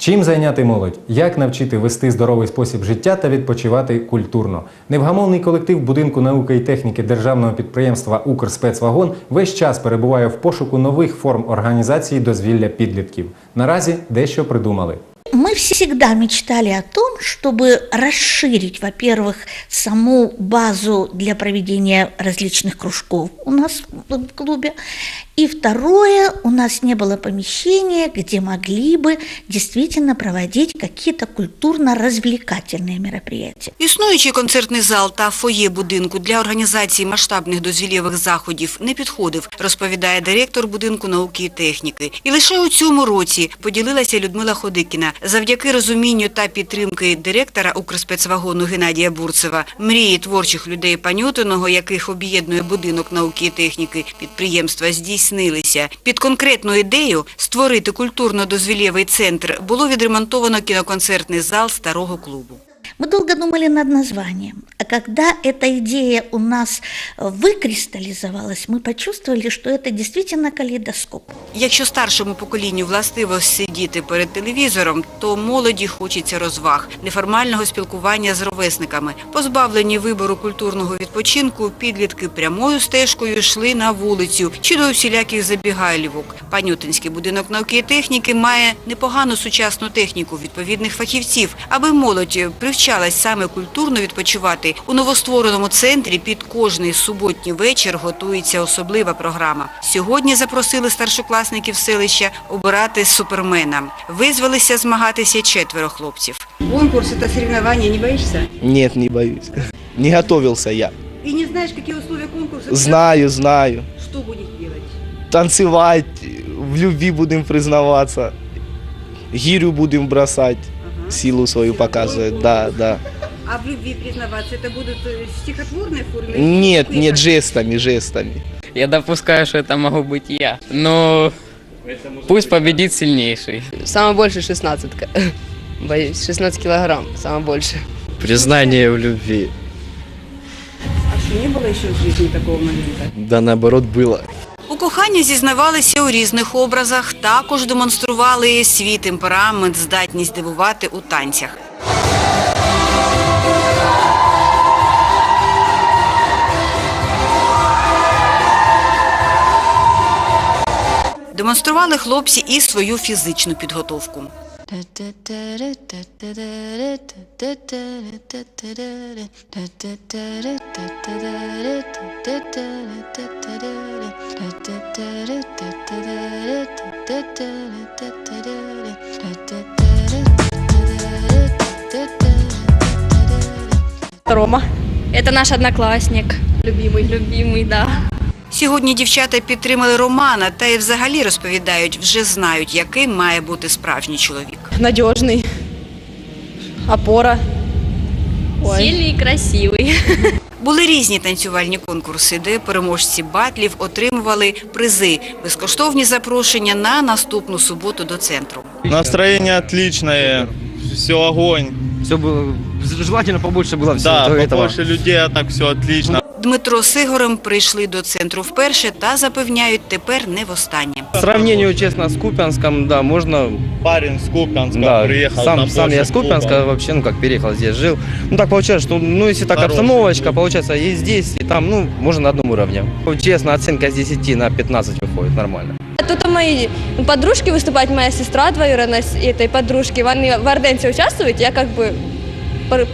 Чим зайняти молодь? Як навчити вести здоровий спосіб життя та відпочивати культурно? Невгамовний колектив будинку науки і техніки державного підприємства Укрспецвагон весь час перебуває в пошуку нових форм організації дозвілля підлітків. Наразі дещо придумали Мы всегда мечтали о том, чтобы расширить, во-первых, саму базу для проведения различных кружков у нас в клубе. И второе, у нас не было помещения, где могли бы действительно проводить какие-то культурно-развлекательные мероприятия. Існуючий концертний зал та фоє будинку для організації масштабних дозвілєвих заходів не підходив, розповідає директор будинку науки і техніки. І лише у цьому році поділилася Людмила Ходикіна. Завдяки розумінню та підтримки директора Укрспецвагону Геннадія Бурцева, мрії творчих людей Панютиного, яких об'єднує будинок науки і техніки підприємства, здійснилися. Під конкретну ідею створити культурно-дозвілєвий центр було відремонтовано кіноконцертний зал старого клубу. Мы долго думали над названием, а когда эта идея у нас выкристаллизовалась, мы почувствовали, что это действительно калейдоскоп. Якщо старшому поколінню властиво сидіти перед телевізором, то молоді хочеться розваг, неформального спілкування з ровесниками. Позбавлені вибору культурного відпочинку, підлітки прямою стежкою йшли на вулицю чи до всіляких забігайлівок. Панютинський будинок науки і техніки має непогану сучасну техніку відповідних фахівців, аби молодь привчалась саме культурно відпочивати. У новоствореному центрі під кожний суботній вечір готується особлива програма. Сьогодні запросили старшокласників селища обирати супермена. Визвалися змагатися четверо хлопців. Конкурс – это соревнование, не боишься? Нет, не боюсь. Не готовился я. И не знаешь, какие условия конкурса? Знаю, знаю. Что будешь делать? Танцевать, в любви будем признаваться. Гирю будем бросать, Ага. силу свою показывать. Да, да. А в любви признаваться это будут э, в стихотворной форме? Нет, Или нет, как? жестами, жестами. Я допускаю, что это могу быть я. Но пусть победит сильнейший. Самое больше 16. Боюсь, 16 килограмм, самое больше. Признание в любви. А что, не было еще в жизни такого момента? Да наоборот было. У коханні зізнавалися у різних образах, також демонстрували свій темперамент, здатність дивувати у танцях. Демонстрували хлопці і свою фізичну підготовку. Рома. Это наш одноклассник. Любимый. Любимый, да. Сьогодні дівчата підтримали Романа та й взагалі розповідають, вже знають, яким має бути справжній чоловік. Надежный. Опора. Сильный и красивый. Були різні танцювальні конкурси, де переможці батлів отримували призи, безкоштовні запрошення на наступну суботу до центру. Настроение отличное, все огонь. Все было, желательно побольше было всего Да, этого. побольше людей, а так все отлично. Дмитро з Ігорем прийшли до центру вперше та запевняють, тепер не востаннє. По сравнению, честно, с Купянском, да, можно... Парень с Купянска Да, приехал сам, на сам я площадь с Купянска клуба. вообще, ну как, переехал здесь, жил. Ну так получается, что, ну если так Хороший обстановочка, клуб. получается, и здесь, и там, ну, можно на одном уровне. Честно, оценка с 10 на 15 выходит, нормально. Тут у моей подружки выступает моя сестра двоюродная с этой подружки. Они в Орденсе участвуют. Я как бы пр-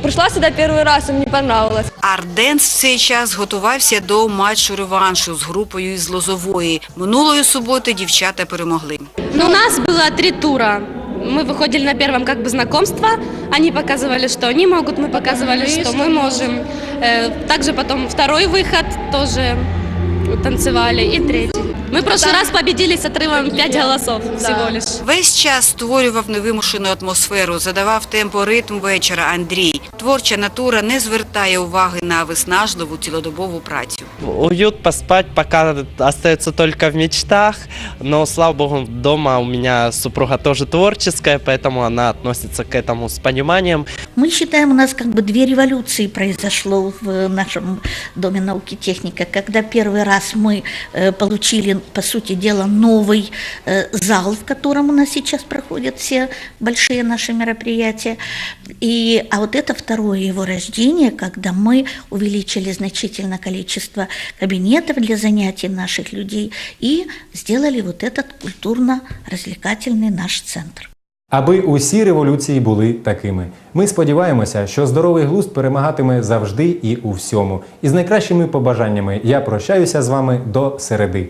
пришла сюда первый раз, и мне понравилось. Арденс в цей час готувався до матчу реваншу з групою із Лозової. Минулої суботи дівчата перемогли. Ну, у нас было три тура. Мы выходили на первом как бы знакомство, они показывали, что они могут, мы показывали, что мы можем. Э, Также потом второй выход тоже танцевали и третий. Мы в прошлый раз победили с отрывом 5 голосов всего лишь. Весь час створював невимушену атмосферу, задавав темпо ритм вечора Андрій. Творча натура не звертає уваги на виснажливу цілодобову працю. Уют поспать пока остается только в мечтах, но, слава богу, дома у меня супруга тоже творческая, поэтому она относится к этому с пониманием. Мы считаем, у нас как бы две революции произошло в нашем Доме науки и техника, когда первый раз мы э, получили построили, по сути дела, новый э, зал, в котором у нас сейчас проходят все большие наши мероприятия. И, а вот это второе его рождение, когда мы увеличили значительно количество кабинетов для занятий наших людей и сделали вот этот культурно-развлекательный наш центр. Аби усі революції були такими. Ми сподіваємося, що здоровий глузд перемагатиме завжди і у всьому. І з найкращими побажаннями я прощаюся з вами до середи.